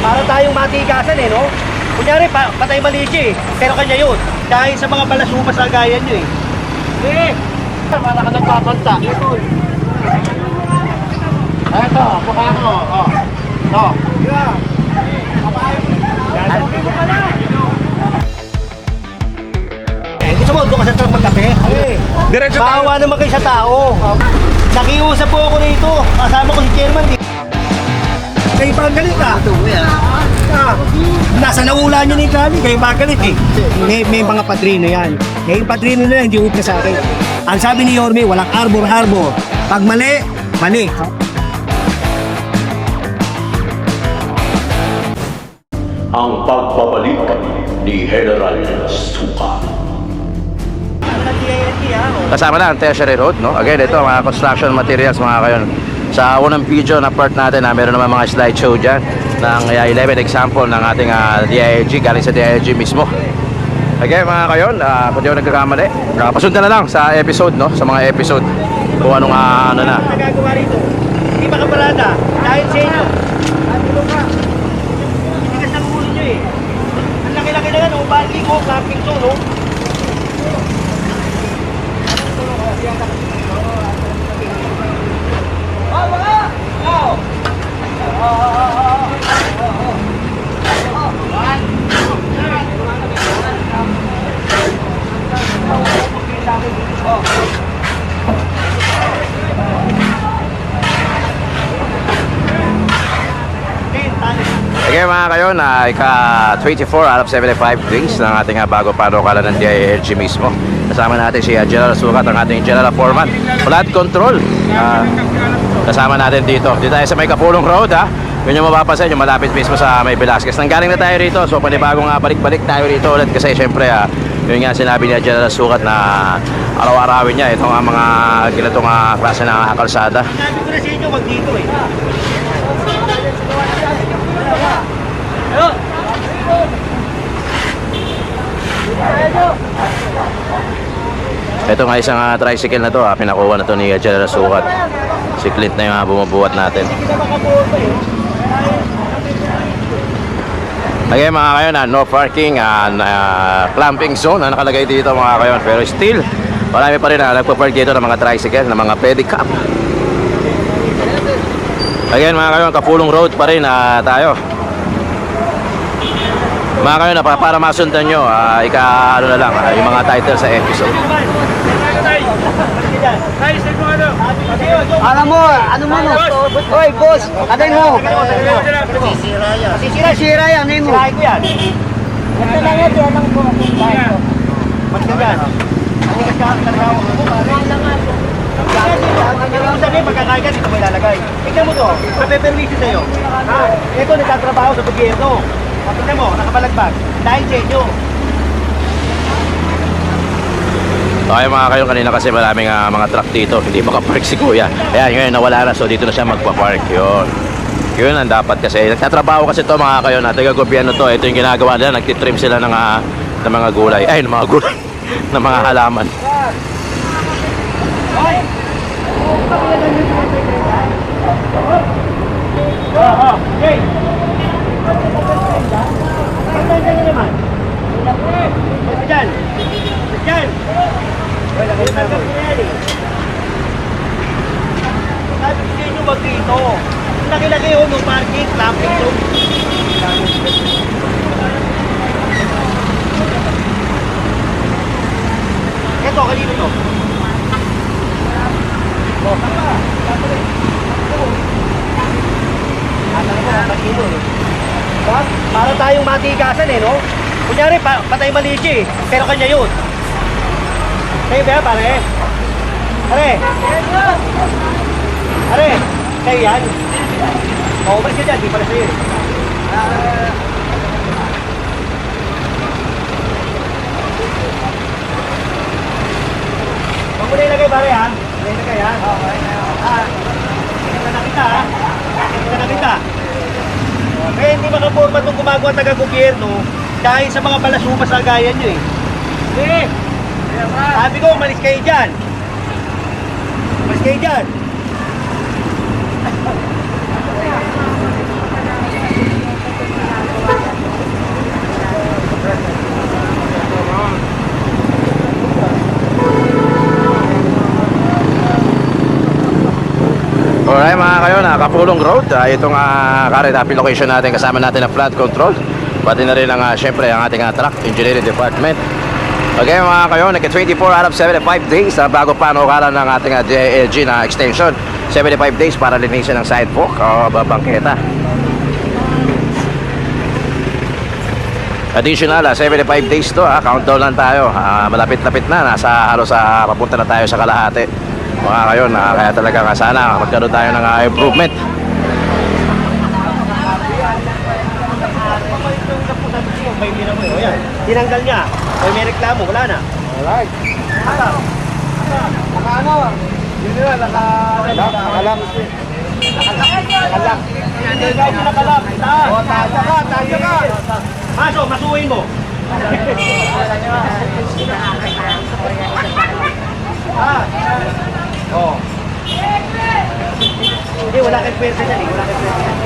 Para tayong matigasan eh, no? Kunyari, pa, patay mali siya eh. Pero kanya yun. Dahil sa mga balasumas na gaya nyo eh. Eh! Para ka nagpapanta. Ito. Ito, mukha ko. Oh. Ito. Yeah. Eh, gusto mo, doon ka sa truck magkape? Eh. Diretso tayo. Bawa naman kayo sa tao. Nakiusap po ako rito. Kasama ko si Chairman. Kayo pa ang galit ah. Ah, nasa naula niyo ni Kali, kayo pa ang galit eh. May, may mga padrino yan. Eh, yung padrino na yan, hindi upna sa akin. Ang sabi ni Yorme, walang arbor-arbor. Pag mali, mali. ang pagbabalik ni General Suka. Kasama na ang tertiary road, no? Again, ito, mga construction materials, mga kayon. Sa unang video na part natin, na meron naman mga slideshow dyan ng uh, 11 example ng ating uh, DILG, galing sa DILG mismo. Again, mga kayon, uh, kung di ako nagkakamali, uh, pasundan na lang sa episode, no? Sa mga episode, kung anong uh, ano na. Nagagawa rito. Hindi makaparada. Dahil sa inyo. Ka? Ang laki-laki na yan, oh. Bali ko, camping zone, oh. Again mga kayon, uh, ika 24 out of 75 drinks ng ating uh, bago panukala ng DILG mismo. Kasama natin si uh, General Sukat, ang ating General Foreman. Flood control. Uh, kasama natin dito. Dito tayo sa may Kapulong Road ha. Yun yung mapapansin, yung malapit mismo sa may Velasquez. Nanggaling na tayo rito, so panibagong uh, balik-balik tayo rito ulit kasi syempre uh, yun nga sinabi ni General Sukat na araw-arawin niya itong uh, mga ginatong uh, klase ng kalsada. Ko na sa wag dito eh. Ito nga isang uh, tricycle na to, uh, pinakuha na to ni General Sukat. Si Clint na yung uh, bumubuhat natin. Again mga kayon, uh, no parking and uh, clamping zone na nakalagay dito mga kayon. Pero still, marami pa rin uh, nagpa-park dito ng mga tricycle, ng mga pedicab. Again mga kayon, Kapulong Road pa rin uh, tayo. Mga kayon, uh, pa- para masundan nyo, uh, ika ano na lang, uh, yung mga title sa episode. Alam mo, ano mo no? Oy, boss, katay mo. Sisira, Sira yan, eh mo. sirahin ko yan. Ito lang yan, yan ang bumapunta. Magdagan. Hindi ka talaga ako. Yung sabi, pagkakain ka, dito mo ilalagay. Tingnan mo to, mape-permission sa'yo. Ito, nagtatrabaho sa gobyerno. O, Tingnan mo, nakabalagbag. Dahil sa inyo. Okay mga kayo, kanina kasi maraming ah, mga truck dito, hindi makapark si Kuya. Ayan, ngayon nawala na, so dito na siya magpa-park. Yun. Yun ang dapat kasi. Nagtatrabaho kasi to mga kayo, na taga gobyerno to. Ito yung ginagawa nila, nagtitrim sila ng, ah, ng mga gulay. Ay, ng mga gulay. ng mga halaman. Okay. Pagtanda nyo naman. Basta dyan. Basta dyan. Wala kayo na Sabi ko sa inyo, wag dito. Laki-laki yun, no parking, clamping. Ito, kanino to? Oh, tama. Tama eh. Diba? Para tayong matigasan eh, no? Kunyari, pa, patay mali siya eh. Pero kanya yun. Kayo ba, pare? Pare! Pare! Kayo yan? O, umalis ka dyan, di pala sa'yo eh. Huwag mo na ilagay, pare, ha? Huwag mo na ilagay, ha? Okay. Ah, tingnan na kita, ha? Tingnan na kita. Kaya hindi makaporma itong gumagawa taga-gobyerno dahil sa mga balasumas na gaya nyo eh. Hindi. Sabi ko, umalis kayo dyan. Umalis kayo dyan. Alright mga kayo, nakapulong road uh, Itong uh, current happy location natin Kasama natin ang flood control Pati na rin ang, uh, syempre, ang ating uh, truck engineering department Okay mga kayo, nagka 24 out of 75 days na bago panukalan ng ating uh, DLG na extension. 75 days para linisin ang sidewalk o babangketa. Additional, ah, 75 days to, ah, countdown lang tayo. Ah, malapit-lapit na, nasa halos sa papunta na tayo sa kalahati. Mga kayo, na, kaya talaga nga sana magkaroon tayo ng ah, improvement. Tinanggal niya. May may reklamo. Wala na. Alright. Naka ano? Yun nila, naka... Nakalak. Nakalak. Hindi kahit yung nakalak. Taas. O, tasya ka, tasya ka. Maso, masuhin mo. ah. Oh. Hindi, wala kang pwerte dyan eh. Wala kang pwerte dyan.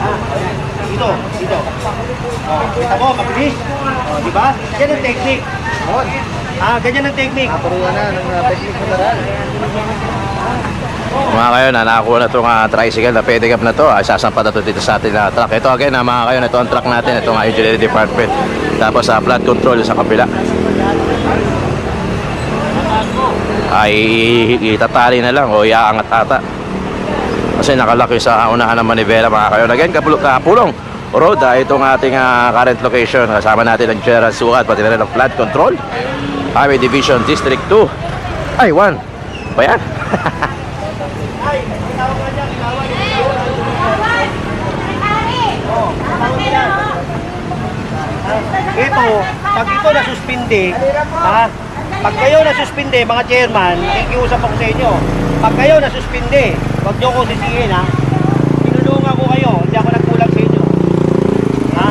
Ah, dito, dito. Oh, kita mo, mabilis. Oh, di ba? Yan ang technique. O, Ah, ganyan ang technique. napuruan na ng uh, technique mo na Mga kayo, na nakakuha na itong ah, tricycle na pwede na to. Ah, sasampa na to dito sa ating ah, truck. Ito again, ah, mga kayo, ito ang truck natin. Ito ang engineering department. Tapos sa flood control sa kapila. Ay, itatali na lang o iaangat ata. Kasi nakalaki sa unahan ng manibela mga kayo. Again, kapul- kapulong road. ah, itong ating ah, current location. Kasama natin ang General Sukat, pati na rin ang flood control. Highway Division District 2. Ay, 1. Ba yan? Ito, pag ito nasuspindi, ha? Pag kayo nasuspindi, mga chairman, nakikiusap ako sa inyo. Pag kayo nasuspindi, wag niyo ko sisihin, ha? Tinulungan ko kayo, hindi ako nagkulang sa inyo. Ha?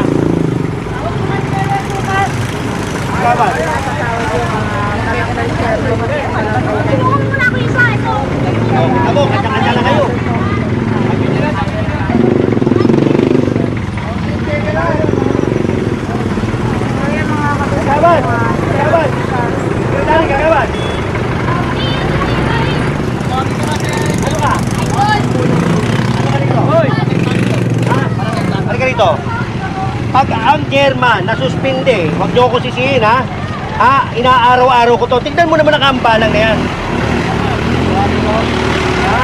Salamat. Oh, ako, kanya-kanya na kayo. Kagawan! Kagawan! Sekretary, kagawan! Ano ka? Ano ka dito? Hoy! Ha? Ano ka dito? Pag ang German nasuspinde, huwag niyo ako sisihin ha. Ha? Inaaraw-araw ko to. Tignan mo naman ang kambalang na yan. Ha?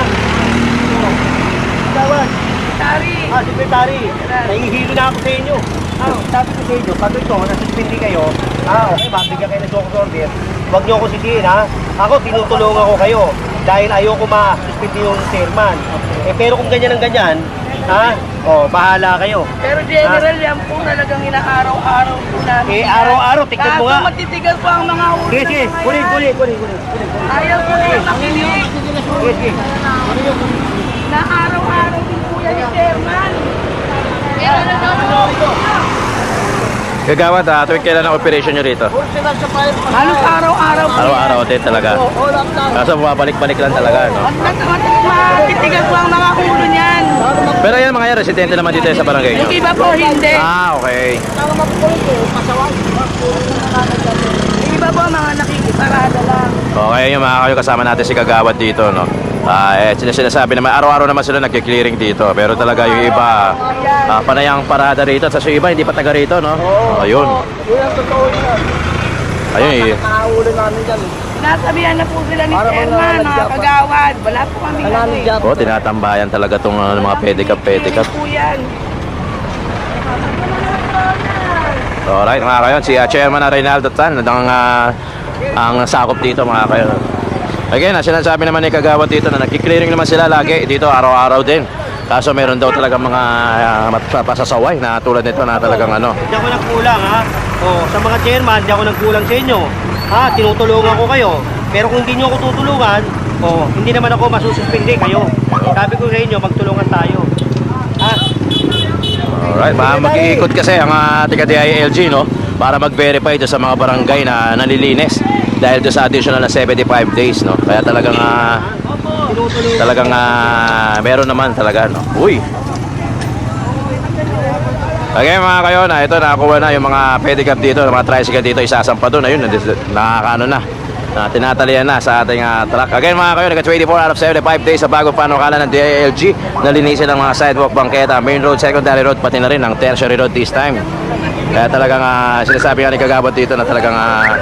Kagawan! Sekretary! Ah, sekretary. Nahihilo na ako sa inyo. Ah, sabi ko sa inyo, pag ito, nasuspindi kayo, ah, okay, mabigyan kayo ng joke order. Huwag niyo ako sisihin, ha? Ako, tinutulungan ko kayo dahil ayoko ma-suspindi yung chairman. Eh, pero kung ganyan ang ganyan, ha? Oh, bahala kayo. Pero General, yan po talagang inaaraw-araw po namin. Eh, araw-araw, tignan mo nga. Kaso matitigas po ang mga ulo. Sige, sige, kunin, kunin, kunin, kunin. Ayaw po nila makinig. Sige, sige. Na araw-araw din po yan ni Chairman. Gagawad, ah, tuwing kailan ang operation nyo rito? Halos araw-araw po Araw-araw din talaga. Kaso bumabalik-balik lang talaga, no? Matitigas po ang mga ulo niyan. Pero yan mga yan, residente naman dito sa barangay nyo. Yung iba po hindi. Ah, okay. Yung iba po mga nakikiparada lang. Okay, yung mga kayo kasama natin si Kagawad dito, no? Ah, eh, sina- sinasabi naman, araw-araw naman sila nagki-clearing dito. Pero talaga yung iba, ah, panayang parada rito. Tapos yung iba, hindi pa taga rito, no? Oh, yun. Yun ang totoo niyan. Ayun, eh. Nakahuli namin dyan. Nasabihan na po sila ni Para mga Chairman, mga kagawad. Wala po kami ano eh. Oh, tinatambayan talaga tong ah, mga pedicab, pedicab. po yan. Alright, mga kayo, si ah, Chairman na Reynaldo Tan, ang, ah, ang sakop dito, mga kayo. Again, ah, sinasabi naman ni Kagawad dito na nagki-clearing naman sila lagi dito araw-araw din. Kaso meron daw talaga mga uh, pasasaway na tulad nito na talagang ano. Hindi ako nagkulang ha. O, sa mga chairman, hindi ako nagkulang sa inyo. Ha, tinutulungan ko kayo. Pero kung hindi nyo ako tutulungan, o, hindi naman ako masususpindi kayo. Sabi ko sa inyo, magtulungan tayo. Alright, baka mag-iikot kasi ang uh, taga DILG, no? Para mag-verify doon sa mga barangay na nalilinis. Dahil doon sa additional na 75 days, no? Kaya talagang, ah, Tinutulungan. talagang ah, meron naman talaga, no? Uy! Okay mga kayo na ito nakakuha na yung mga pedicab dito, yung mga tricycle dito isasampa doon ayun nakakaano na. Na tinatalian na sa ating ah, truck. Again mga kayo, naka 24 out of 75 days sa bagong panukala ng DILG na linisin ang mga sidewalk, bangketa, main road, secondary road, pati na rin ang tertiary road this time. Kaya talagang ah, sinasabi nga ni Kagabot dito na talagang ah,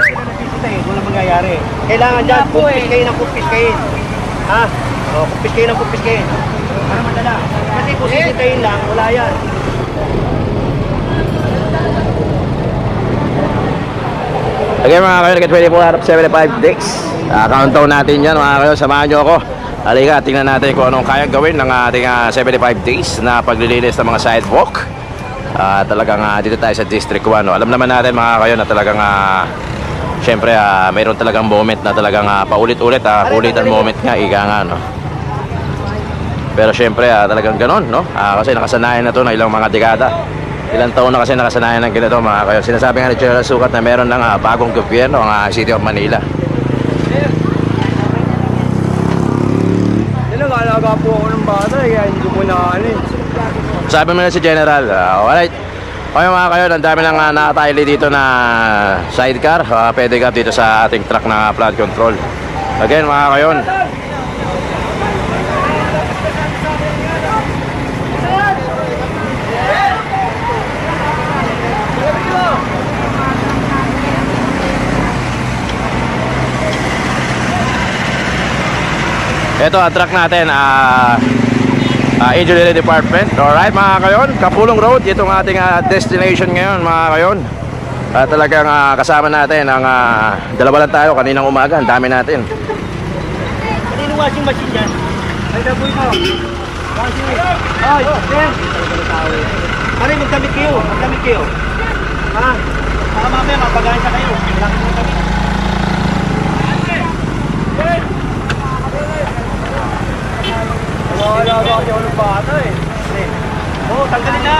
Eh, Walang mangyayari. Kailangan dyan, kumpis kayo ng kumpis kayo. Ha? O, kumpis kayo ng kumpis kayo. Para madala. Kasi kung sisitayin lang, wala yan. Okay mga kayo, naka 24 out of 75 days. Uh, countdown natin yan mga kayo, samahan nyo ako. Halika, tingnan natin kung anong kayang gawin ng ating ah, 75 days na paglilinis ng mga sidewalk. Ah, talagang ah, dito tayo sa District 1. No? Alam naman natin mga kayo na talagang ah, Siyempre, ah, mayroon talagang moment na talagang ah, paulit-ulit, ah, ulitan moment nga, ika nga, no? Pero siyempre, ah, talagang ganon, no? Ah, kasi nakasanayan na to ng ilang mga dekada. Ilang taon na kasi nakasanayan ng ganito, mga kayo. Sinasabi nga ni General Sukat na meron ng ah, bagong gobyerno ang ah, City of Manila. Yan ang alaga po ako ng bata, kaya hindi ko na ano eh. Sabi mo na si General, ah, alright. Okay mga kayo, ang dami nang uh, nakatayli dito na sidecar. Uh, pwede ka dito sa ating truck na flood control. Again mga kayo, Ito ang truck natin, ah ah, Engineering Department. Alright mga kayon, Kapulong Road, itong ating ah, destination ngayon mga kayon. At talagang ah, kasama natin ang ah, dalawa lang tayo kaninang umaga, ang dami natin. Kanino washing machine yan? Ay, naboy mo. Washing machine. Ay, Ben. Pare, magdamit kayo. Magdamit kayo. Ha? Baka mamaya mapagana kayo. Kailangan mo damit. Alaga ako ng bata eh. Oo, oh, tanggalin na.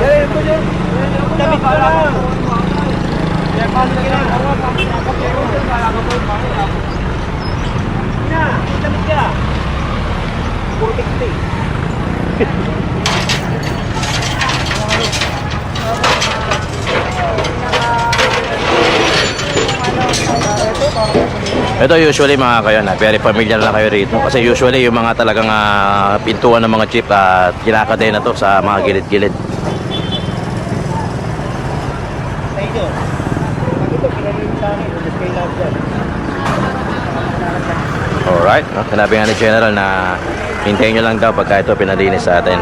Eh, ito dyan. Damit ko lang. Eh, paano na yan? Na, damit ka. Puro tikti. Ito usually mga kayo na very familiar na kayo rito kasi usually yung mga talagang ah, pintuan ng mga jeep at kinakadena to sa mga gilid-gilid. Sa inyo. Pag ito, pinalinis sa akin. Ulit kayo lahat dyan. Alright, no? sinabi nga ni General na hintayin nyo lang daw pagka ito pinalinis sa atin.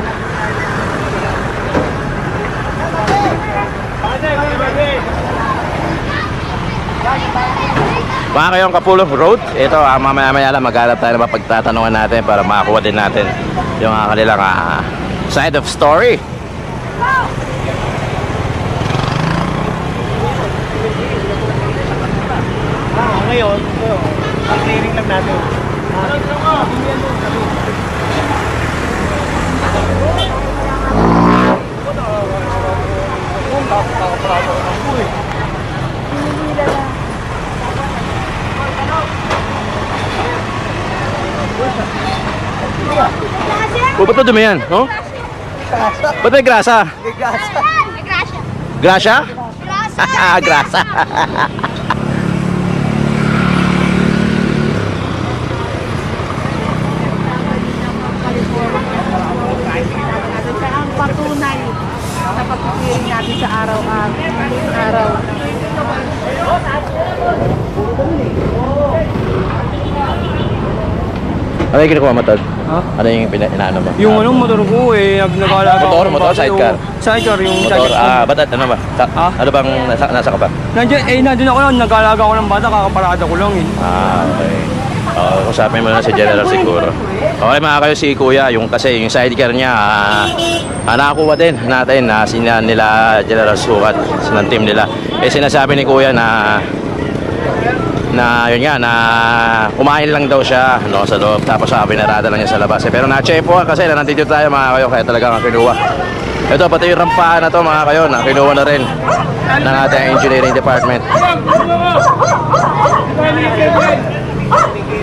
Mga kayong Kapulong Road, ito ah, mamaya-maya lang maghanap tayo ng mapagtatanungan natin para makakuha din natin yung ah, kanilang ah, side of story. Ah, ngayon, ito. Ang clearing lang natin. O, ba't dumi yan? No? Ba't may grasa? May grasya. Grasya? Grasya. grasa. ang patunay sa pagpipiling natin sa araw-araw. Ano yung kinukuha mo, Todd? Ha? Ano yung pina- inaano mo? Yung Ah, ano, motor ko eh, nag nag-alaga Motor, ako ng motor, bata. sidecar? Yung Sidecar, yung Motor, sidecar. ah, ba't ano ba? Sa- Ha? Ano bang, nasa, nasa ka ba? Nandiyan, eh, nandun ako lang, nag-alaga ako ng bata, kakaparada ko lang eh. Ah, okay. Oo, usapin mo na si General siguro. Okay mga kayo si Kuya, yung kasi yung sidecar niya, ah, ah, nakakuha din natin na sina nila General Sukat ng team nila. Eh sinasabi ni Kuya na na yun nga na kumain lang daw siya no sa loob tapos sabi narada lang niya sa labas eh, pero na-chepo kasi na nandito tayo mga kayo kaya talagang ang kinuha ito pati yung rampahan na to mga kayo na kinuha na rin ng ating engineering department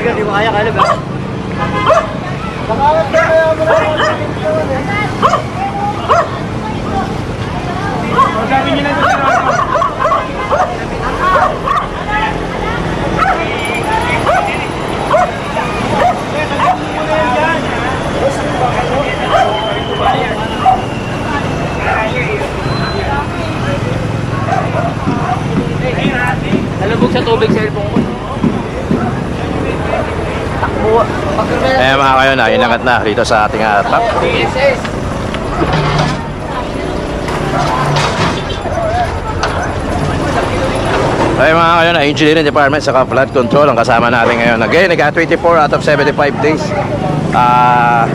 Hindi mo kaya, kaya? Bakawat na mga yun eh. Ang sabi nyo lang sa tubig sa cellphone ko mga kayo na, inangat na dito sa ating uh, top. Ay mga kayo na, Engineering Department sa Flood Control ang kasama natin ngayon. Again, nag 24 out of 75 days ah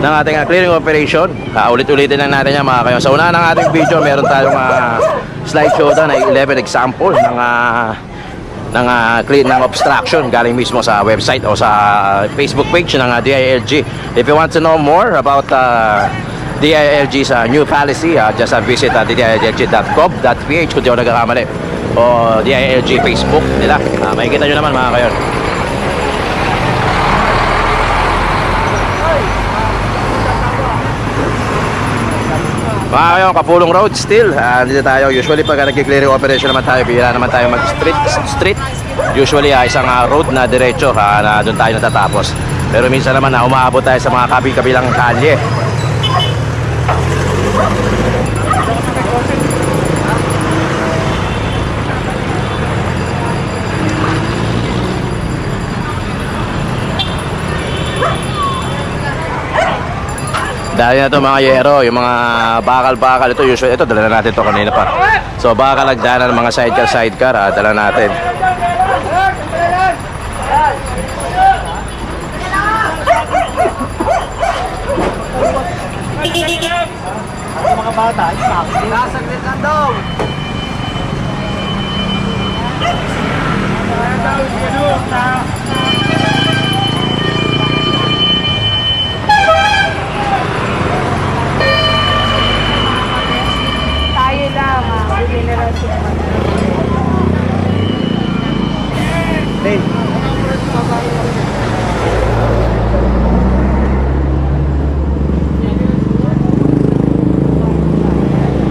ng ating ah, clearing operation. Ah, ulit-ulitin lang natin yan mga kayo. Sa una ng ating video, meron tayong ah, slideshow na 11 example ng ah, ng ah, clean ng obstruction galing mismo sa website o sa Facebook page ng ah, DILG. If you want to know more about uh, DILG's uh, new policy, uh, just uh, visit uh, dilg.gov.ph kung di ako nagkakamali o DILG Facebook nila. Uh, makikita nyo naman mga kayo. Mga kayo, Kapulong Road still. Uh, dito tayo. Usually pag nagki-clearing operation naman tayo, bihira naman tayo mag-street. Street. Usually uh, isang uh, road na diretso uh, na doon tayo natatapos. Pero minsan naman uh, umaabot tayo sa mga kabi-kabilang kalye. Dahil na to mga yero, yung mga bakal-bakal ito, usually ito dala natin to kanina pa. So baka nagdana ng mga sidecar sidecar, ah, dala natin. Mga bata, yung sakit. Nasaglit lang daw. Ah. Generation. Din.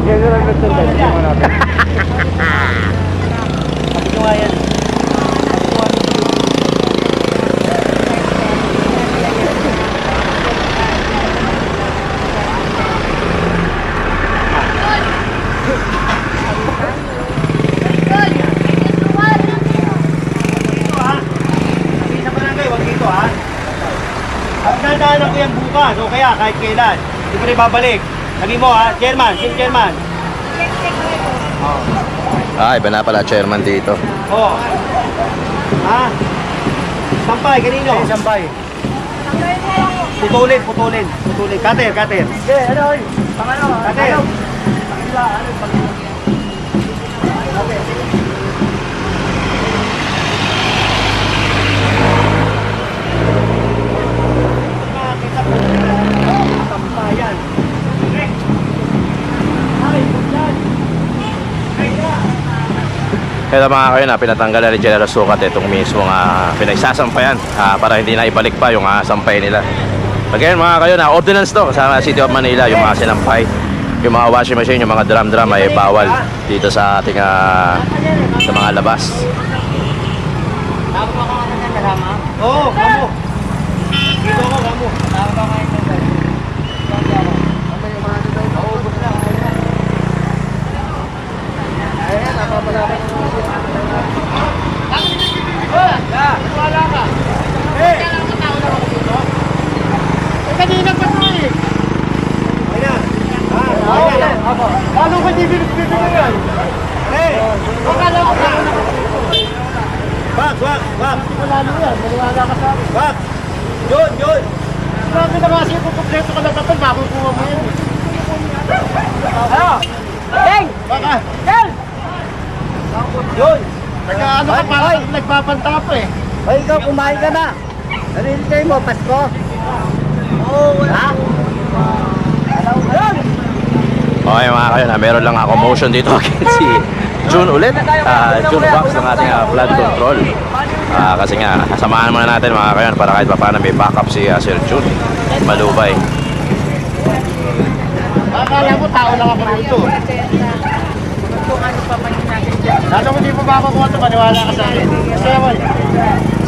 General Merchandise, hindi. Sabi ko nga yan. Sabi sa barangay, huwag dito ha. At dadaanan ko yan bukas o kaya kahit kailan. Hindi ko rin babalik. Sabi mo ha, chairman, si chairman. Ah, iba na pala chairman dito. Oo. Ha? Sampay, kanino? sampay. Putulin, putulin, putulin. Cutter, cutter. Sige, ano, pangano? Cutter. Sampayan. Kaya mga kayo na pinatanggal na ni General Sukat itong mismo nga pinagsasampayan ah, para hindi na ibalik pa yung uh, sampay nila. Again mga kayo na ordinance to sa City of Manila yung mga sinampay yung mga washing machine, yung mga drum-drum ay bawal dito sa ating ah, sa mga labas. Oo, kamo. Dito ako, kamo. Kanina pa to eh. Okay na. Ah, okay na. Lalo ka di binibigyan mo yan. Hey! Akala ko na. Wag, wag, wag. Lalo yan. Maniwala ka sa akin. Wag. Yun, yun. Sabi na kasi kung kompleto ka na kapag makukuha mo yan. Ano? Deng! Baka. Deng! Yun. Nagka ano ka parang nagpapanta pa eh. Hoy, ikaw, kumain ka na. Narinig mo, Pasko. Oo, Ha? Okay mga kayo na meron lang ako motion dito against si June ulit. Ah, June Box ng ating ah, flood control. Ah, kasi nga, samahan muna natin mga kayo para kahit pa paano may backup si ah, Sir June. Malubay. Akala mo tao lang ako rito. Kung ano pa man Lalong hindi mo ba ako kung ito, maniwala ka sa akin. Seven.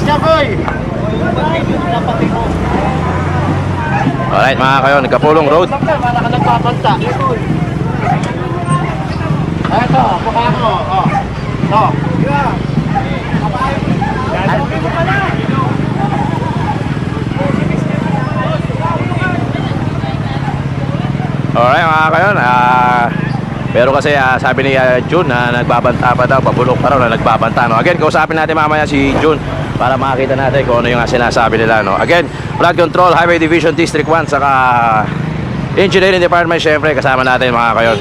Skaboy! Alright mga kayo, nagkapulong road. Para ka nagpapanta. Ito, mukha ko. Oh. Ito. Alright mga kayo, ah pero kasi ah, sabi ni ah, June na nagbabanta pa daw, pabulok pa raw na nagbabanta. No? Again, kausapin natin mamaya si June para makita natin kung ano yung sinasabi nila. No? Again, Flood Control, Highway Division District 1, saka Engineering Department, syempre kasama natin mga kayon.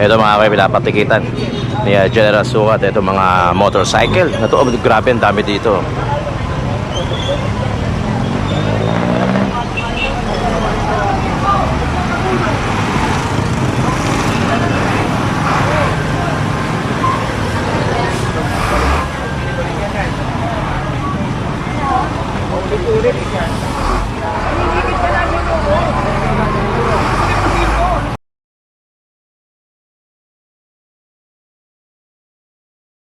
Ito mga kayo, pinapatikitan ni uh, General Sukat. Ito mga motorcycle. Ito, grabe, ang dami dito.